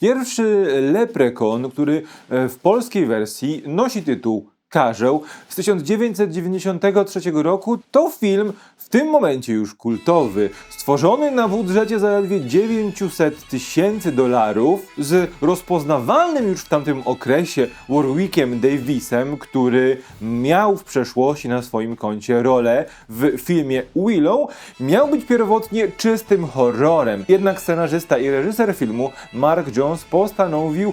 Pierwszy leprekon, który e, w polskiej wersji nosi tytuł Karzeł z 1993 roku, to film w tym momencie już kultowy, stworzony na budżecie zaledwie 900 tysięcy dolarów, z rozpoznawalnym już w tamtym okresie Warwickiem Davisem, który miał w przeszłości na swoim koncie rolę w filmie Willow, miał być pierwotnie czystym horrorem. Jednak scenarzysta i reżyser filmu Mark Jones postanowił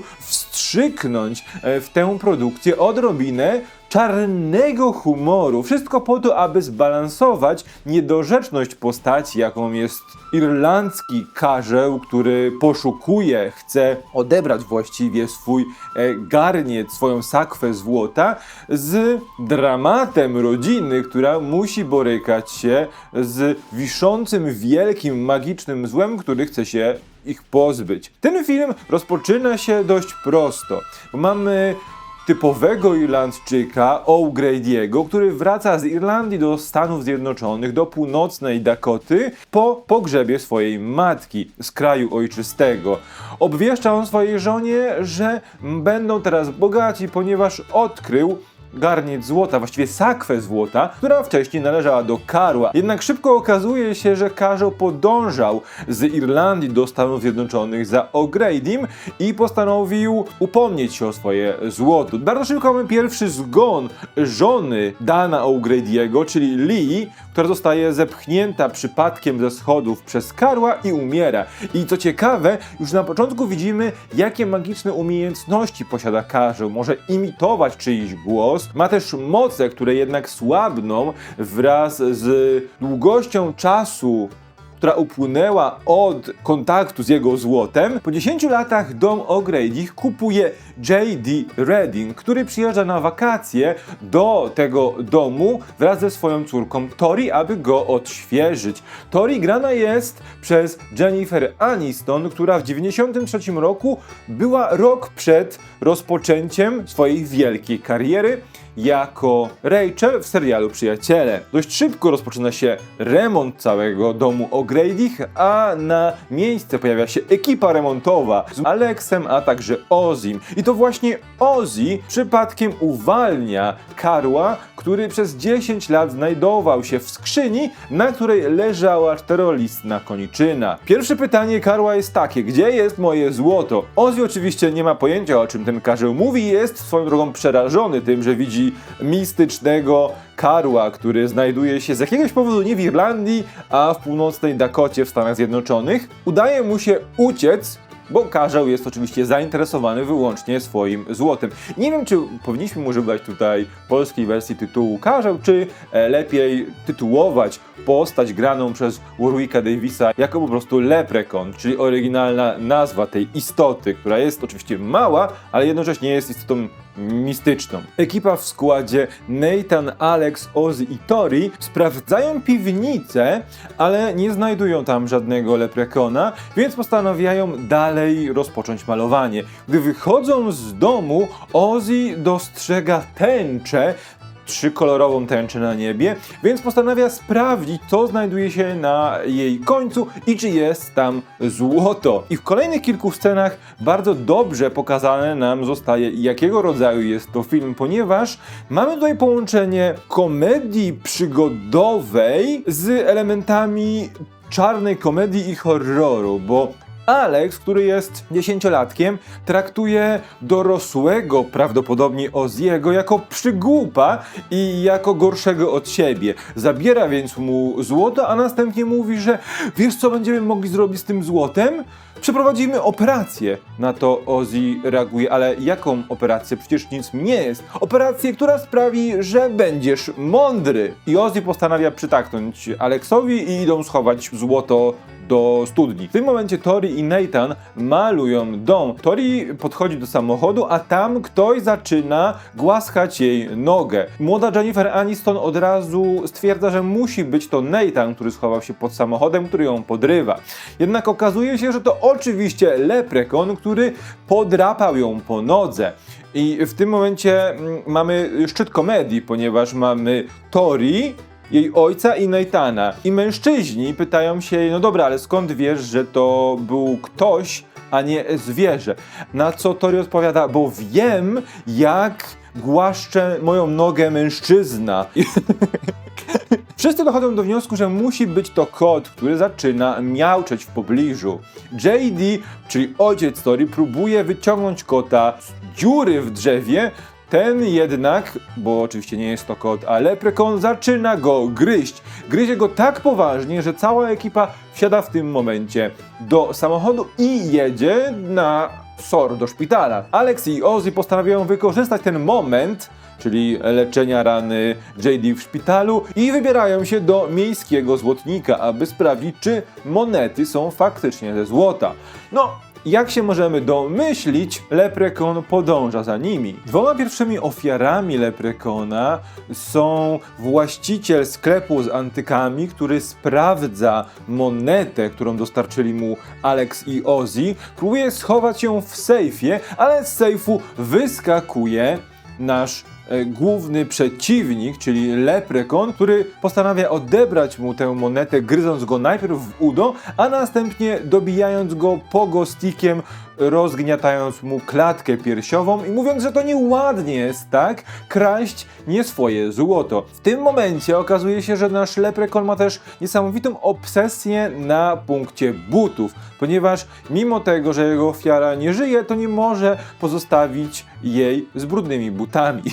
wstrzyknąć e, w tę produkcję odrobinę czarnego humoru. Wszystko po to, aby zbalansować niedorzeczność postaci, jaką jest irlandzki karzeł, który poszukuje, chce odebrać właściwie swój e, garniec, swoją sakwę złota, z dramatem rodziny, która musi borykać się z wiszącym wielkim magicznym złem, który chce się ich pozbyć. Ten film rozpoczyna się dość prosto. Mamy typowego Irlandczyka O'Grady'ego, który wraca z Irlandii do Stanów Zjednoczonych, do północnej Dakoty po pogrzebie swojej matki z kraju ojczystego. Obwieszcza on swojej żonie, że będą teraz bogaci, ponieważ odkrył garniec złota, właściwie sakwę złota, która wcześniej należała do Karła. Jednak szybko okazuje się, że Karzeł podążał z Irlandii do Stanów Zjednoczonych za O'Grady'm i postanowił upomnieć się o swoje złoto. Bardzo szybko mamy pierwszy zgon żony Dana O'Grady'ego, czyli Lee, która zostaje zepchnięta przypadkiem ze schodów przez Karła i umiera. I co ciekawe, już na początku widzimy, jakie magiczne umiejętności posiada Karzeł. Może imitować czyjś głos, ma też moce, które jednak słabną wraz z długością czasu która upłynęła od kontaktu z jego złotem, po 10 latach dom O'Grady kupuje J.D. Redding, który przyjeżdża na wakacje do tego domu wraz ze swoją córką Tori, aby go odświeżyć. Tori grana jest przez Jennifer Aniston, która w 93 roku była rok przed rozpoczęciem swojej wielkiej kariery jako Rachel w serialu Przyjaciele. Dość szybko rozpoczyna się remont całego domu O'Grady'ch, a na miejsce pojawia się ekipa remontowa z Alexem, a także Ozim. I to właśnie Ozzy przypadkiem uwalnia Karła, który przez 10 lat znajdował się w skrzyni, na której leżała czterolistna koniczyna. Pierwsze pytanie Karła jest takie, gdzie jest moje złoto? Ozzy oczywiście nie ma pojęcia o czym ten karzeł mówi, jest swoją drogą przerażony tym, że widzi mistycznego karła, który znajduje się z jakiegoś powodu nie w Irlandii, a w północnej Dakocie w Stanach Zjednoczonych. Udaje mu się uciec bo karzeł jest oczywiście zainteresowany wyłącznie swoim złotem. Nie wiem, czy powinniśmy używać tutaj polskiej wersji tytułu karzeł, czy e, lepiej tytułować postać graną przez Warwicka Davisa jako po prostu Leprekon, czyli oryginalna nazwa tej istoty, która jest oczywiście mała, ale jednocześnie jest istotą mistyczną. Ekipa w składzie Nathan, Alex, Ozzy i Tori sprawdzają piwnicę, ale nie znajdują tam żadnego leprekona, więc postanawiają dalej rozpocząć malowanie. Gdy wychodzą z domu, Ozzy dostrzega tęczę, trzykolorową tęczę na niebie, więc postanawia sprawdzić, co znajduje się na jej końcu i czy jest tam złoto. I w kolejnych kilku scenach bardzo dobrze pokazane nam zostaje, jakiego rodzaju jest to film, ponieważ mamy tutaj połączenie komedii przygodowej z elementami czarnej komedii i horroru, bo Alex, który jest dziesięciolatkiem, traktuje dorosłego prawdopodobnie Oziego jako przygłupa i jako gorszego od siebie. Zabiera więc mu złoto, a następnie mówi, że wiesz co będziemy mogli zrobić z tym złotem? Przeprowadzimy operację. Na to Ozzy reaguje, ale jaką operację? Przecież nic nie jest. Operację, która sprawi, że będziesz mądry. I Ozzy postanawia przytaknąć Aleksowi i idą schować złoto do studni. W tym momencie Tori i Nathan malują dom. Tori podchodzi do samochodu, a tam ktoś zaczyna głaskać jej nogę. Młoda Jennifer Aniston od razu stwierdza, że musi być to Nathan, który schował się pod samochodem, który ją podrywa. Jednak okazuje się, że to oczywiście leprekon, który podrapał ją po nodze. I w tym momencie mm, mamy szczyt komedii, ponieważ mamy Tori, jej ojca i Nathana. I mężczyźni pytają się, no dobra, ale skąd wiesz, że to był ktoś, a nie zwierzę. Na co Tori odpowiada, bo wiem, jak głaszcze moją nogę mężczyzna. Wszyscy dochodzą do wniosku, że musi być to kot, który zaczyna miauczeć w pobliżu. JD, czyli ojciec Tori, próbuje wyciągnąć kota z dziury w drzewie, ten jednak, bo oczywiście nie jest to kot, a leprekon zaczyna go gryźć. Gryzie go tak poważnie, że cała ekipa wsiada w tym momencie do samochodu i jedzie na SOR do szpitala. Alex i Ozzy postanawiają wykorzystać ten moment, czyli leczenia rany JD w szpitalu i wybierają się do miejskiego złotnika, aby sprawdzić, czy monety są faktycznie ze złota. No, jak się możemy domyślić, Leprekon podąża za nimi. Dwoma pierwszymi ofiarami Leprekona są właściciel sklepu z antykami, który sprawdza monetę, którą dostarczyli mu Alex i Ozzy, próbuje schować ją w sejfie, ale z sejfu wyskakuje nasz główny przeciwnik, czyli Leprekon, który postanawia odebrać mu tę monetę, gryząc go najpierw w udo, a następnie dobijając go pogostikiem, rozgniatając mu klatkę piersiową i mówiąc, że to nieładnie jest, tak? Kraść nie swoje złoto. W tym momencie okazuje się, że nasz Leprekon ma też niesamowitą obsesję na punkcie butów, ponieważ mimo tego, że jego ofiara nie żyje, to nie może pozostawić jej z brudnymi butami.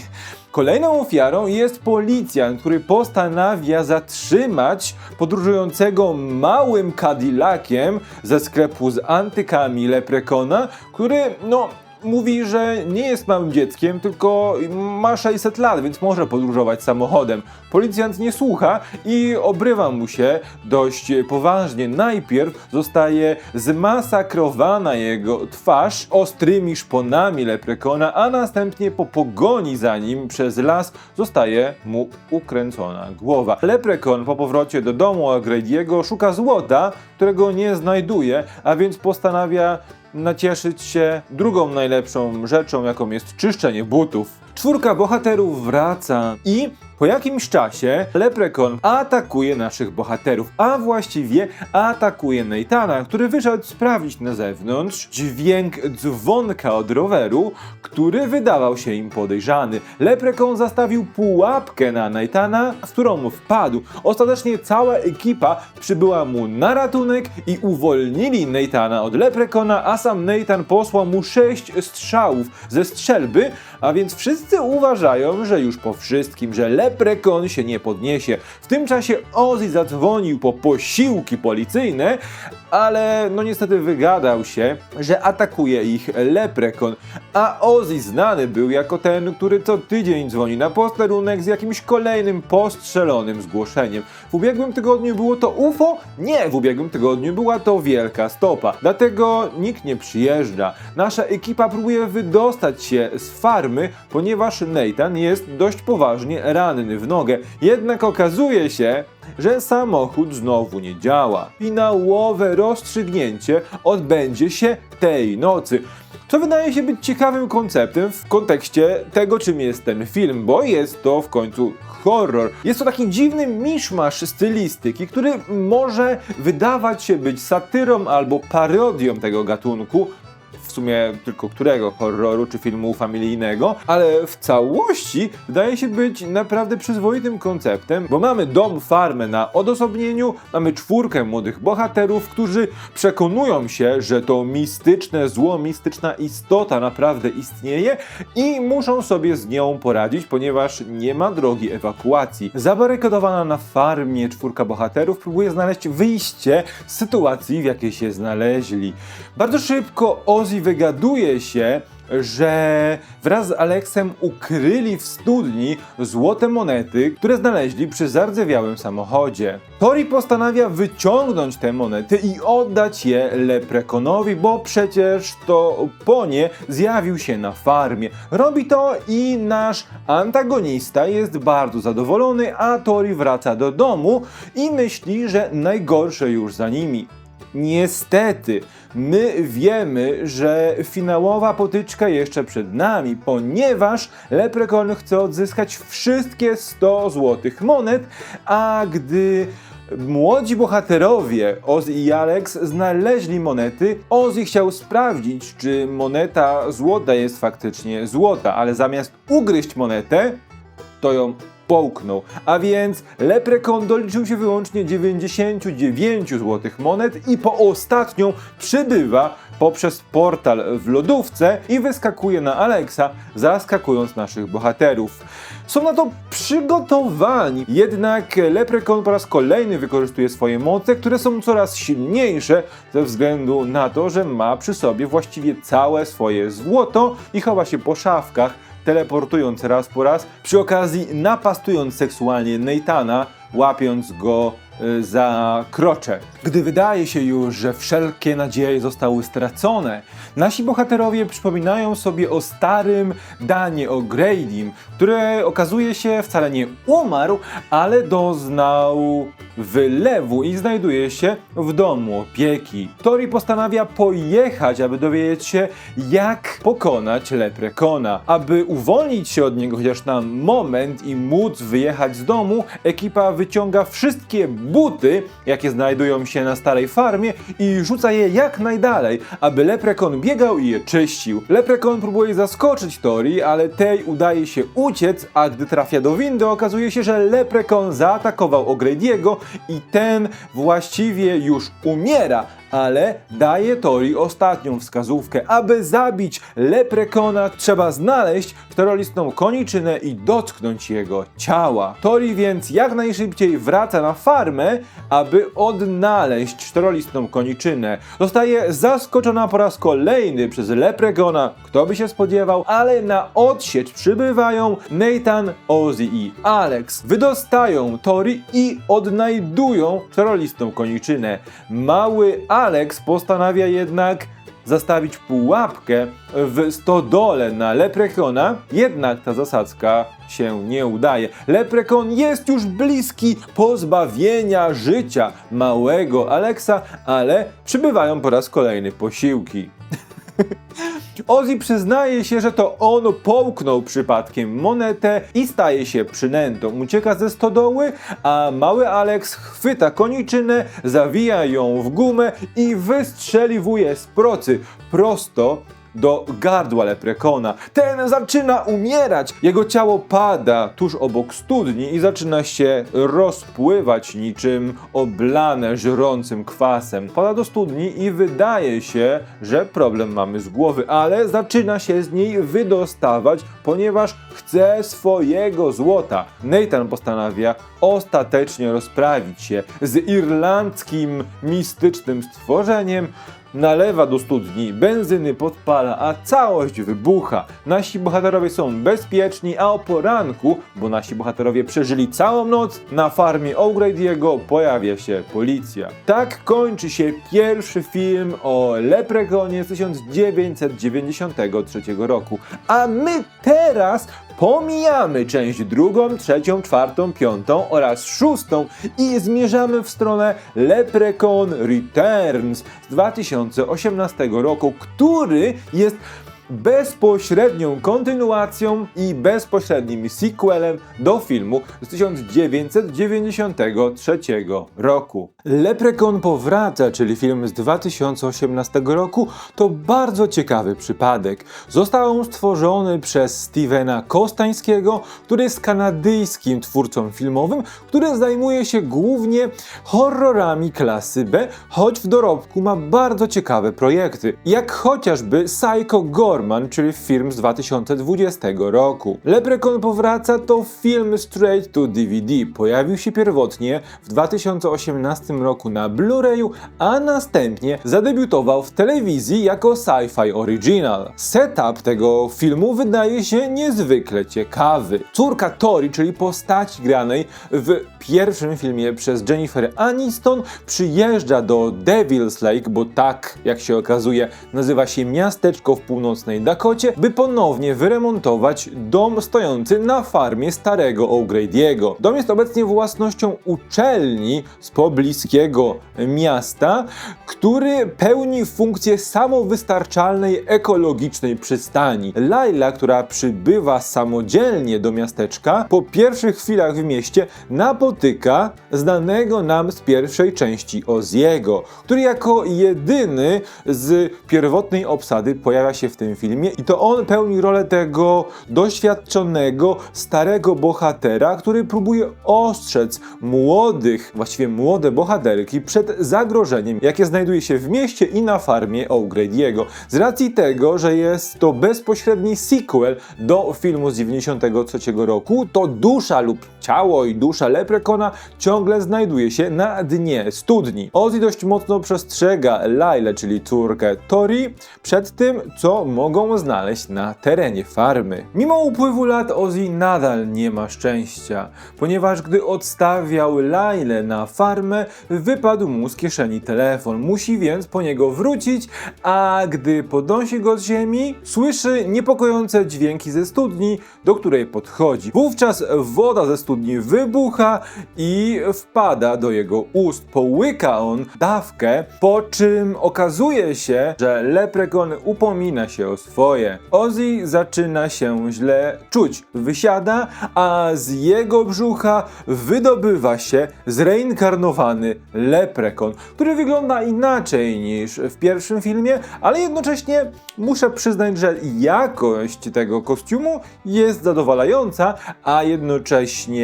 Kolejną ofiarą jest policjant, który postanawia zatrzymać podróżującego małym Cadillaciem ze sklepu z antykami Leprekona, który, no, mówi, że nie jest małym dzieckiem, tylko ma 600 lat, więc może podróżować samochodem. Policjant nie słucha i obrywa mu się dość poważnie. Najpierw zostaje zmasakrowana jego twarz ostrymi szponami leprekona, a następnie po pogoni za nim przez las zostaje mu ukręcona głowa. Leprekon po powrocie do domu O'Grady'ego szuka złota, którego nie znajduje, a więc postanawia nacieszyć się drugą najlepszą rzeczą, jaką jest czyszczenie butów. Czwórka bohaterów wraca i po jakimś czasie Leprekon atakuje naszych bohaterów, a właściwie atakuje Neitana, który wyszedł sprawdzić na zewnątrz dźwięk dzwonka od roweru, który wydawał się im podejrzany. Leprekon zastawił pułapkę na Neitana, w którą wpadł. Ostatecznie cała ekipa przybyła mu na ratunek i uwolnili Neitana od Leprekona, a sam Nathan posłał mu sześć strzałów ze strzelby, a więc wszyscy uważają, że już po wszystkim, że Leprekon się nie podniesie. W tym czasie Ozzy zadzwonił po posiłki policyjne, ale no niestety wygadał się, że atakuje ich Leprekon, a Ozzy znany był jako ten, który co tydzień dzwoni na posterunek z jakimś kolejnym postrzelonym zgłoszeniem. W ubiegłym tygodniu było to UFO? Nie, w ubiegłym tygodniu była to wielka stopa. Dlatego nikt nie przyjeżdża. Nasza ekipa próbuje wydostać się z farmy, ponieważ Nathan jest dość poważnie ranny w nogę. Jednak okazuje się, że samochód znowu nie działa. Finałowe rozstrzygnięcie odbędzie się tej nocy. Co wydaje się być ciekawym konceptem w kontekście tego, czym jest ten film, bo jest to w końcu horror. Jest to taki dziwny miszmasz stylistyki, który może wydawać się być satyrą albo parodią tego gatunku, w sumie tylko którego horroru czy filmu familijnego, ale w całości wydaje się być naprawdę przyzwoitym konceptem, bo mamy dom farmę na odosobnieniu, mamy czwórkę młodych bohaterów, którzy przekonują się, że to mistyczne zło, mistyczna istota naprawdę istnieje i muszą sobie z nią poradzić, ponieważ nie ma drogi ewakuacji. Zabarykadowana na farmie czwórka bohaterów próbuje znaleźć wyjście z sytuacji, w jakiej się znaleźli. Bardzo szybko Ozzy wygaduje się, że wraz z Aleksem ukryli w studni złote monety, które znaleźli przy zardzewiałym samochodzie. Tori postanawia wyciągnąć te monety i oddać je Leprekonowi, bo przecież to po nie zjawił się na farmie. Robi to i nasz antagonista jest bardzo zadowolony, a Tori wraca do domu i myśli, że najgorsze już za nimi. Niestety, my wiemy, że finałowa potyczka jeszcze przed nami, ponieważ Leprekon chce odzyskać wszystkie 100 złotych monet, a gdy młodzi bohaterowie Ozzy i Alex znaleźli monety. Ozzy chciał sprawdzić, czy moneta złota jest faktycznie złota, ale zamiast ugryźć monetę, to ją połknął. A więc Leprekon doliczył się wyłącznie 99 złotych monet i po ostatnią przybywa poprzez portal w lodówce i wyskakuje na Alexa, zaskakując naszych bohaterów. Są na to przygotowani, jednak Leprekon po raz kolejny wykorzystuje swoje moce, które są coraz silniejsze ze względu na to, że ma przy sobie właściwie całe swoje złoto i chowa się po szafkach, teleportując raz po raz, przy okazji napastując seksualnie Neitana, łapiąc go za krocze. Gdy wydaje się już, że wszelkie nadzieje zostały stracone, nasi bohaterowie przypominają sobie o starym Danie O'Grady'm, który okazuje się wcale nie umarł, ale doznał wylewu i znajduje się w domu opieki. Tori postanawia pojechać, aby dowiedzieć się, jak pokonać Leprekona. Aby uwolnić się od niego chociaż na moment i móc wyjechać z domu, ekipa wyciąga wszystkie buty, jakie znajdują się na starej farmie i rzuca je jak najdalej, aby Leprekon biegał i je czyścił. Leprekon próbuje zaskoczyć Tori, ale tej udaje się uciec, a gdy trafia do windy, okazuje się, że Leprekon zaatakował O'Grady'ego i ten właściwie już umiera, ale daje Tori ostatnią wskazówkę. Aby zabić Leprekona, trzeba znaleźć czterolistną koniczynę i dotknąć jego ciała. Tori więc jak najszybciej wraca na farmę, aby odnaleźć czterolistną koniczynę. Zostaje zaskoczona po raz kolejny przez Leprekona, kto by się spodziewał, ale na odsiecz przybywają Nathan, Ozzy i Alex. Wydostają Tori i odnajdują czterolistą koniczynę. Mały Alex postanawia jednak zastawić pułapkę w stodole na Leprekona, jednak ta zasadzka się nie udaje. Leprekon jest już bliski pozbawienia życia małego Alexa, ale przybywają po raz kolejny posiłki. Ozzy przyznaje się, że to on połknął przypadkiem monetę i staje się przynętą. Ucieka ze stodoły, a mały Alex chwyta koniczynę, zawija ją w gumę i wystrzeliwuje z procy prosto do gardła leprekona. Ten zaczyna umierać, jego ciało pada tuż obok studni i zaczyna się rozpływać niczym oblane żrącym kwasem. Pada do studni i wydaje się, że problem mamy z głowy, ale zaczyna się z niej wydostawać, ponieważ chce swojego złota. Nathan postanawia ostatecznie rozprawić się z irlandzkim mistycznym stworzeniem, nalewa do studni, benzyny podpala, a całość wybucha. Nasi bohaterowie są bezpieczni, a o poranku, bo nasi bohaterowie przeżyli całą noc, na farmie O'Grady'ego pojawia się policja. Tak kończy się pierwszy film o Leprekonie z 1993 roku. A my teraz pomijamy część drugą, trzecią, czwartą, piątą oraz szóstą i zmierzamy w stronę Leprecon Returns z 2018 roku, który jest bezpośrednią kontynuacją i bezpośrednim sequelem do filmu z 1993 roku. Leprekon powraca, czyli film z 2018 roku, to bardzo ciekawy przypadek. Został on stworzony przez Stevena Kostańskiego, który jest kanadyjskim twórcą filmowym, który zajmuje się głównie horrorami klasy B, choć w dorobku ma bardzo ciekawe projekty, jak chociażby Psycho Gorman, czyli film z 2020 roku. Leprekon powraca to film straight to DVD. Pojawił się pierwotnie w 2018 roku na Blu-rayu, a następnie zadebiutował w telewizji jako sci-fi original. Setup tego filmu wydaje się niezwykle ciekawy. Córka Tori, czyli postaci granej w pierwszym filmie przez Jennifer Aniston, przyjeżdża do Devil's Lake, bo tak, jak się okazuje, nazywa się miasteczko w północnej północnej Dakocie, by ponownie wyremontować dom stojący na farmie starego O'Grady'ego. Dom jest obecnie własnością uczelni z pobliskiego miasta, który pełni funkcję samowystarczalnej ekologicznej przystani. Laila, która przybywa samodzielnie do miasteczka, po pierwszych chwilach w mieście napotyka znanego nam z pierwszej części Oziego, który jako jedyny z pierwotnej obsady pojawia się w tym filmie i to on pełni rolę tego doświadczonego, starego bohatera, który próbuje ostrzec młodych, właściwie młode bohaterki przed zagrożeniem, jakie znajduje się w mieście i na farmie O'Grady'ego. Z racji tego, że jest to bezpośredni sequel do filmu z 93 roku, to dusza lub ciało i dusza Leprekona ciągle znajduje się na dnie studni. Ozzy dość mocno przestrzega Lailę, czyli córkę Tori, przed tym, co mogą znaleźć na terenie farmy. Mimo upływu lat Ozzy nadal nie ma szczęścia, ponieważ gdy odstawiał Lailę na farmę, wypadł mu z kieszeni telefon. Musi więc po niego wrócić, a gdy podnosi go z ziemi, słyszy niepokojące dźwięki ze studni, do której podchodzi. Wówczas woda ze studni wybucha i wpada do jego ust. Połyka on dawkę, po czym okazuje się, że leprekon upomina się o swoje. Ozzy zaczyna się źle czuć. Wysiada, a z jego brzucha wydobywa się zreinkarnowany leprekon, który wygląda inaczej niż w pierwszym filmie, ale jednocześnie muszę przyznać, że jakość tego kostiumu jest zadowalająca, a jednocześnie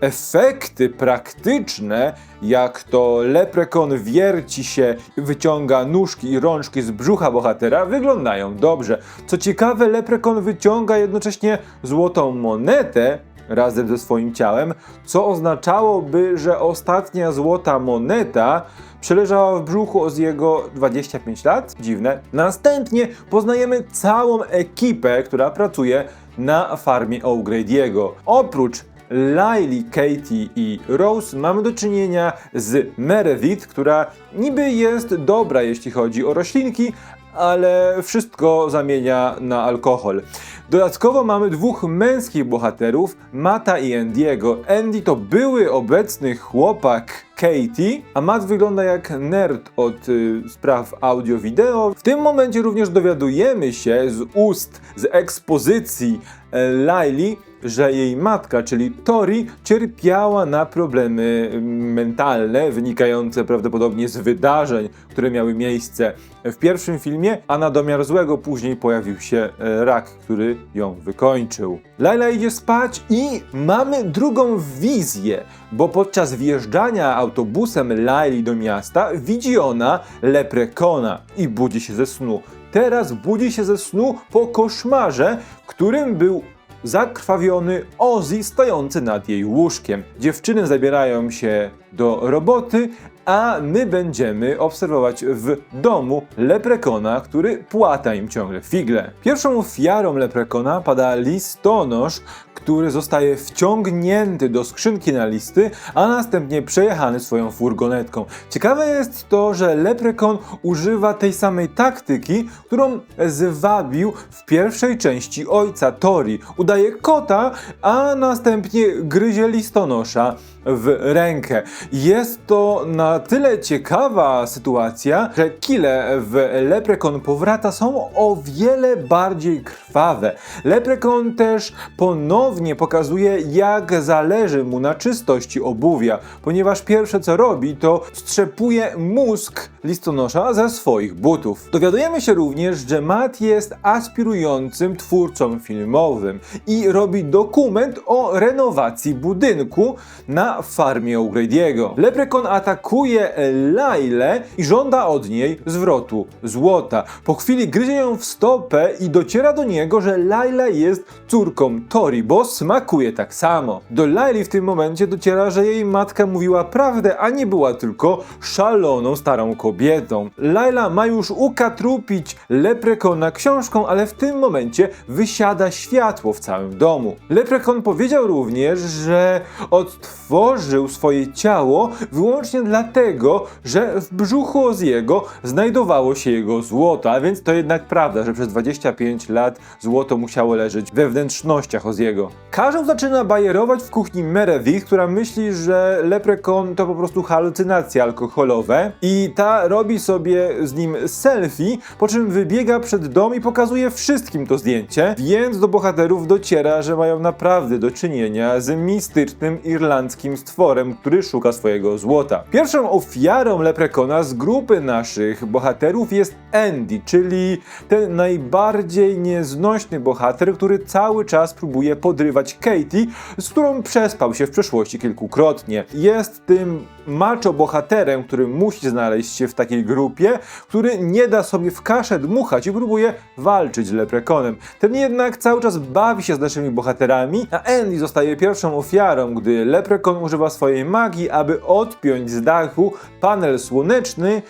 efekty praktyczne, jak to leprekon wierci się, wyciąga nóżki i rączki z brzucha bohatera, wyglądają dobrze. Co ciekawe, leprekon wyciąga jednocześnie złotą monetę razem ze swoim ciałem, co oznaczałoby, że ostatnia złota moneta przeleżała w brzuchu z jego 25 lat. Dziwne. Następnie poznajemy całą ekipę, która pracuje na farmie O'Grady'ego. Oprócz Laili, Katie i Rose mamy do czynienia z Meredith, która niby jest dobra jeśli chodzi o roślinki, ale wszystko zamienia na alkohol. Dodatkowo mamy dwóch męskich bohaterów, Mata i Andiego. Andy to były obecny chłopak Katie, a Matt wygląda jak nerd od y, spraw audio-wideo. W tym momencie również dowiadujemy się z ust, z ekspozycji e, Laili, że jej matka, czyli Tori, cierpiała na problemy mm, mentalne wynikające prawdopodobnie z wydarzeń, które miały miejsce w pierwszym filmie, a na domiar złego później pojawił się e, rak, który ją wykończył. Laila idzie spać i mamy drugą wizję, bo podczas wjeżdżania autobusem Laili do miasta widzi ona leprekona i budzi się ze snu. Teraz budzi się ze snu po koszmarze, którym był zakrwawiony Ozzy stojący nad jej łóżkiem. Dziewczyny zabierają się do roboty, a my będziemy obserwować w domu leprekona, który płata im ciągle figle. Pierwszą ofiarą leprekona pada listonosz, który zostaje wciągnięty do skrzynki na listy, a następnie przejechany swoją furgonetką. Ciekawe jest to, że leprekon używa tej samej taktyki, którą zwabił w pierwszej części ojca Tori. Udaje kota, a następnie gryzie listonosza w rękę. Jest to na tyle ciekawa sytuacja, że kile w Leprekon Powrata są o wiele bardziej krwawe. Leprekon też ponownie pokazuje, jak zależy mu na czystości obuwia, ponieważ pierwsze co robi, to strzepuje mózg listonosza ze swoich butów. Dowiadujemy się również, że Matt jest aspirującym twórcą filmowym i robi dokument o renowacji budynku na farmie O'Grady'ego. Leprekon atakuje Lailę i żąda od niej zwrotu złota. Po chwili gryzie ją w stopę i dociera do niego, że Laila jest córką Tori, bo smakuje tak samo. Do Laili w tym momencie dociera, że jej matka mówiła prawdę, a nie była tylko szaloną starą kobietą. Laila ma już ukatrupić Leprekona książką, ale w tym momencie wysiada światło w całym domu. Leprekon powiedział również, że odtworzy stworzył swoje ciało wyłącznie dlatego, że w brzuchu Oziego znajdowało się jego złoto, a więc to jednak prawda, że przez 25 lat złoto musiało leżeć we wnętrznościach Oziego. Karzeł zaczyna bajerować w kuchni Meredith, która myśli, że leprekon to po prostu halucynacje alkoholowe. I ta robi sobie z nim selfie, po czym wybiega przed dom i pokazuje wszystkim to zdjęcie, więc do bohaterów dociera, że mają naprawdę do czynienia z mistycznym irlandzkim stworem, który szuka swojego złota. Pierwszą ofiarą leprekona z grupy naszych bohaterów jest Andy, czyli ten najbardziej nieznośny bohater, który cały czas próbuje podrywać Katie, z którą przespał się w przeszłości kilkukrotnie. Jest tym macho bohaterem, który musi znaleźć się w takiej grupie, który nie da sobie w kaszę dmuchać i próbuje walczyć z leprekonem. Ten jednak cały czas bawi się z naszymi bohaterami, a Andy zostaje pierwszą ofiarą, gdy leprekon używa swojej magii, aby odpiąć z dachu panel słoneczny,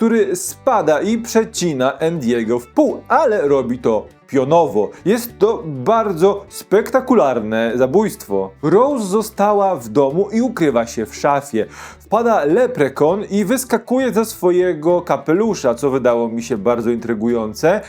który spada i przecina Andiego w pół, ale robi to pionowo. Jest to bardzo spektakularne zabójstwo. Rose została w domu i ukrywa się w szafie. Wpada leprekon i wyskakuje ze swojego kapelusza, co wydało mi się bardzo intrygujące,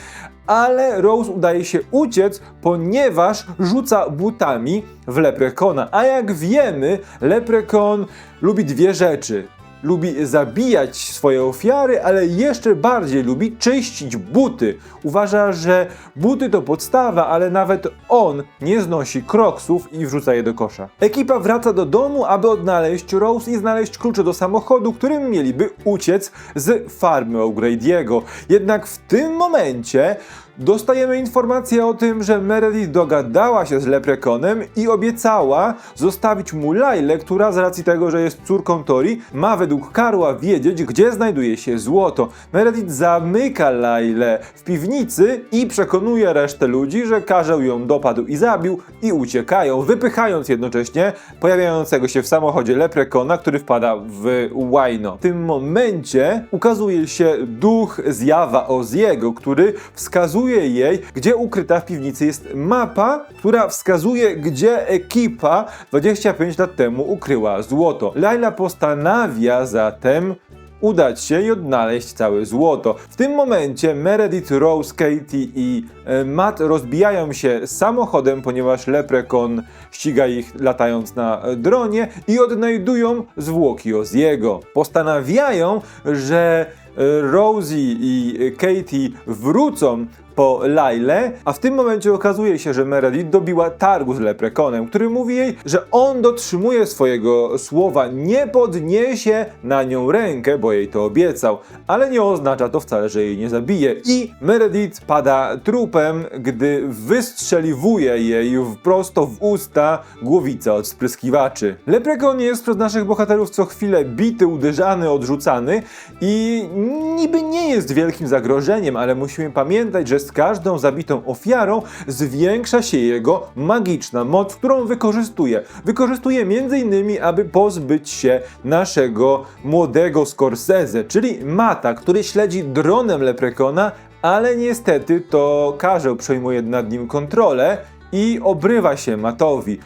ale Rose udaje się uciec, ponieważ rzuca butami w leprekona. A jak wiemy, leprekon lubi dwie rzeczy lubi zabijać swoje ofiary, ale jeszcze bardziej lubi czyścić buty. Uważa, że buty to podstawa, ale nawet on nie znosi kroksów i wrzuca je do kosza. Ekipa wraca do domu, aby odnaleźć Rose i znaleźć klucze do samochodu, którym mieliby uciec z farmy O'Grady'ego. Jednak w tym momencie dostajemy informację o tym, że Meredith dogadała się z Leprekonem i obiecała zostawić mu Lailę, która z racji tego, że jest córką Tori, ma według Karła wiedzieć, gdzie znajduje się złoto. Meredith zamyka Lailę w piwnicy i przekonuje resztę ludzi, że Karzeł ją dopadł i zabił i uciekają, wypychając jednocześnie pojawiającego się w samochodzie Leprekona, który wpada w łajno. W tym momencie ukazuje się duch zjawa Oziego, który wskazuje jej, gdzie ukryta w piwnicy jest mapa, która wskazuje, gdzie ekipa 25 lat temu ukryła złoto. Laila postanawia zatem udać się i odnaleźć całe złoto. W tym momencie Meredith, Rose, Katie i e, Matt rozbijają się samochodem, ponieważ Leprekon ściga ich latając na e, dronie i odnajdują zwłoki Oziego. Postanawiają, że e, Rosie i Katie wrócą po Lailę, a w tym momencie okazuje się, że Meredith dobiła targu z Leprekonem, który mówi jej, że on dotrzymuje swojego słowa, nie podniesie na nią rękę, bo jej to obiecał, ale nie oznacza to wcale, że jej nie zabije. I Meredith pada trupem, gdy wystrzeliwuje jej prosto w usta głowica od spryskiwaczy. Leprekon jest przez naszych bohaterów co chwilę bity, uderzany, odrzucany i niby nie jest wielkim zagrożeniem, ale musimy pamiętać, że z każdą zabitą ofiarą zwiększa się jego magiczna moc, którą wykorzystuje. Wykorzystuje m.in. aby pozbyć się naszego młodego Scorsese, czyli Mata, który śledzi dronem Leprekona, ale niestety to Karzeł przejmuje nad nim kontrolę i obrywa się Matowi.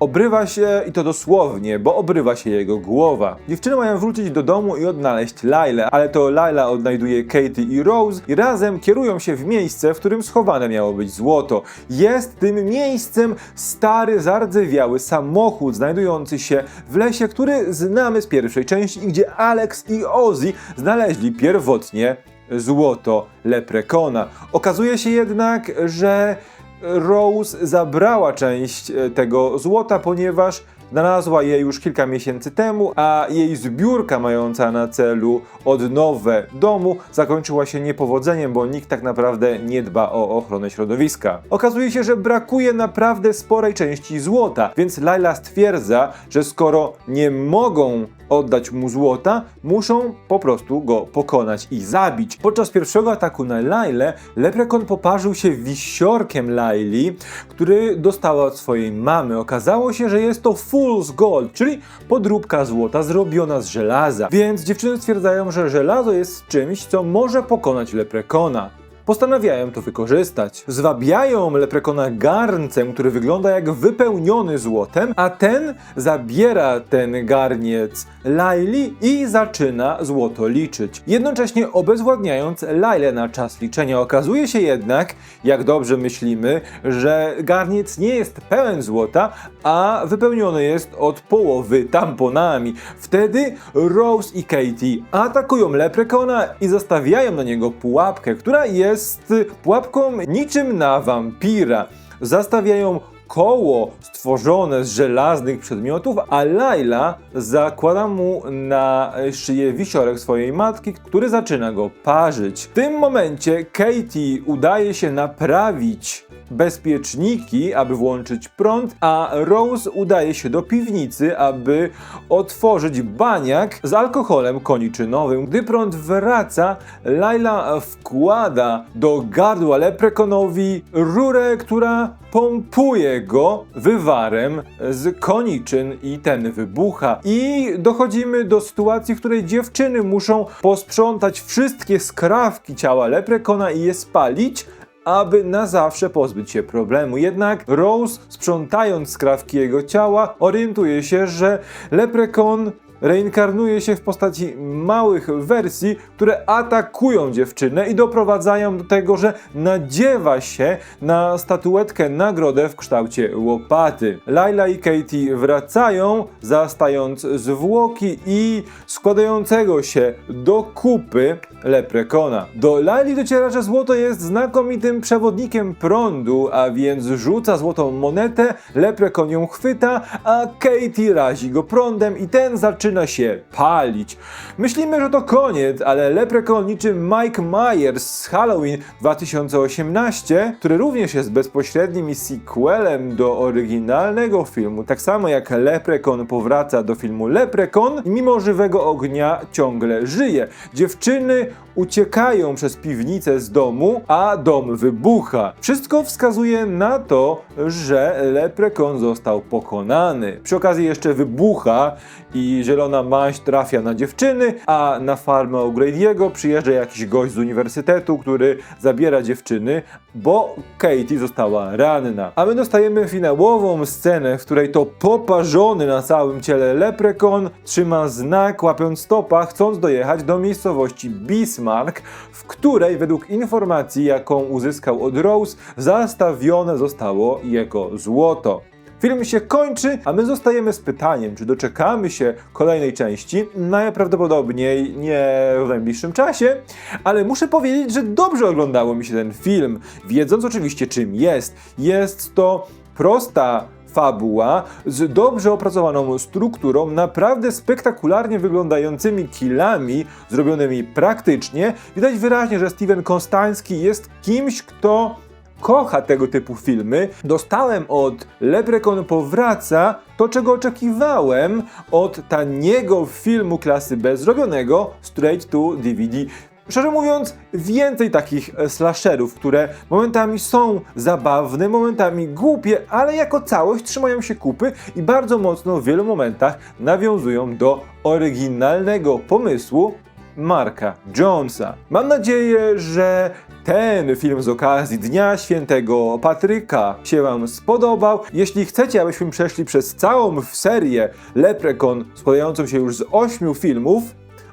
Obrywa się i to dosłownie, bo obrywa się jego głowa. Dziewczyny mają wrócić do domu i odnaleźć Lailę, ale to Laila odnajduje Katie i Rose i razem kierują się w miejsce, w którym schowane miało być złoto. Jest tym miejscem stary, zardzewiały samochód znajdujący się w lesie, który znamy z pierwszej części, gdzie Alex i Ozzy znaleźli pierwotnie złoto leprekona. Okazuje się jednak, że Rose zabrała część e, tego złota, ponieważ znalazła je już kilka miesięcy temu, a jej zbiórka mająca na celu odnowę domu zakończyła się niepowodzeniem, bo nikt tak naprawdę nie dba o ochronę środowiska. Okazuje się, że brakuje naprawdę sporej części złota, więc Laila stwierdza, że skoro nie mogą oddać mu złota, muszą po prostu go pokonać i zabić. Podczas pierwszego ataku na Lailę, Leprekon poparzył się wisiorkiem Laili, który dostała od swojej mamy. Okazało się, że jest to Fool's Gold, czyli podróbka złota zrobiona z żelaza. Więc dziewczyny stwierdzają, że żelazo jest czymś, co może pokonać Leprekona. Postanawiają to wykorzystać. Zwabiają leprekona garncem, który wygląda jak wypełniony złotem, a ten zabiera ten garniec Laili i zaczyna złoto liczyć. Jednocześnie obezwładniając Lailę na czas liczenia. Okazuje się jednak, jak dobrze myślimy, że garniec nie jest pełen złota, a wypełniony jest od połowy tamponami. Wtedy Rose i Katie atakują leprekona i zastawiają na niego pułapkę, która jest pułapką niczym na wampira. Zastawiają koło stworzone z żelaznych przedmiotów, a Laila zakłada mu na szyję wisiorek swojej matki, który zaczyna go parzyć. W tym momencie Katie udaje się naprawić bezpieczniki, aby włączyć prąd, a Rose udaje się do piwnicy, aby otworzyć baniak z alkoholem koniczynowym. Gdy prąd wraca, Laila wkłada do gardła leprekonowi rurę, która pompuje go wywarem z koniczyn i ten wybucha. I dochodzimy do sytuacji, w której dziewczyny muszą posprzątać wszystkie skrawki ciała leprekona i je spalić, aby na zawsze pozbyć się problemu. Jednak Rose, sprzątając skrawki jego ciała, orientuje się, że leprekon reinkarnuje się w postaci małych wersji, które atakują dziewczynę i doprowadzają do tego, że nadziewa się na statuetkę nagrodę w kształcie łopaty. Laila i Katie wracają, zastając zwłoki i składającego się do kupy leprekona. Do Laili dociera, że złoto jest znakomitym przewodnikiem prądu, a więc rzuca złotą monetę, leprekon ją chwyta, a Katie razi go prądem i ten zaczyna się palić. Myślimy, że to koniec, ale leprekon niczym Mike Myers z Halloween 2018, który również jest bezpośrednim sequelem do oryginalnego filmu, tak samo jak Leprekon powraca do filmu Leprekon mimo żywego ognia ciągle żyje. Dziewczyny uciekają przez piwnicę z domu, a dom wybucha. Wszystko wskazuje na to, że Leprekon został pokonany. Przy okazji jeszcze wybucha i zielona maść trafia na dziewczyny, a na farmę O'Grady'ego przyjeżdża jakiś gość z uniwersytetu, który zabiera dziewczyny, bo Katie została ranna. A my dostajemy finałową scenę, w której to poparzony na całym ciele Leprekon trzyma znak łapiąc stopa, chcąc dojechać do miejscowości Bismarck, w której według informacji, jaką uzyskał od Rose, zastawione zostało jego złoto. Film się kończy, a my zostajemy z pytaniem, czy doczekamy się kolejnej części. Najprawdopodobniej nie w najbliższym czasie, ale muszę powiedzieć, że dobrze oglądało mi się ten film, wiedząc oczywiście czym jest. Jest to prosta fabuła z dobrze opracowaną strukturą, naprawdę spektakularnie wyglądającymi killami, zrobionymi praktycznie. Widać wyraźnie, że Steven Konstański jest kimś, kto kocha tego typu filmy. Dostałem od Leprekon Powraca to, czego oczekiwałem od taniego filmu klasy B zrobionego straight to DVD. Szczerze mówiąc, więcej takich e, slasherów, które momentami są zabawne, momentami głupie, ale jako całość trzymają się kupy i bardzo mocno w wielu momentach nawiązują do oryginalnego pomysłu Marka Jonesa. Mam nadzieję, że ten film z okazji Dnia Świętego Patryka się Wam spodobał. Jeśli chcecie, abyśmy przeszli przez całą serię Leprekon składającą się już z 8 filmów,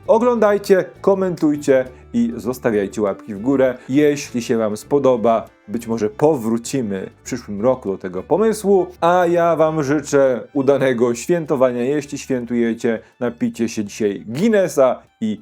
oglądajcie, komentujcie i zostawiajcie łapki w górę. Jeśli się Wam spodoba, być może powrócimy w przyszłym roku do tego pomysłu, a ja Wam życzę udanego świętowania. Jeśli świętujecie, napijcie się dzisiaj Guinnessa i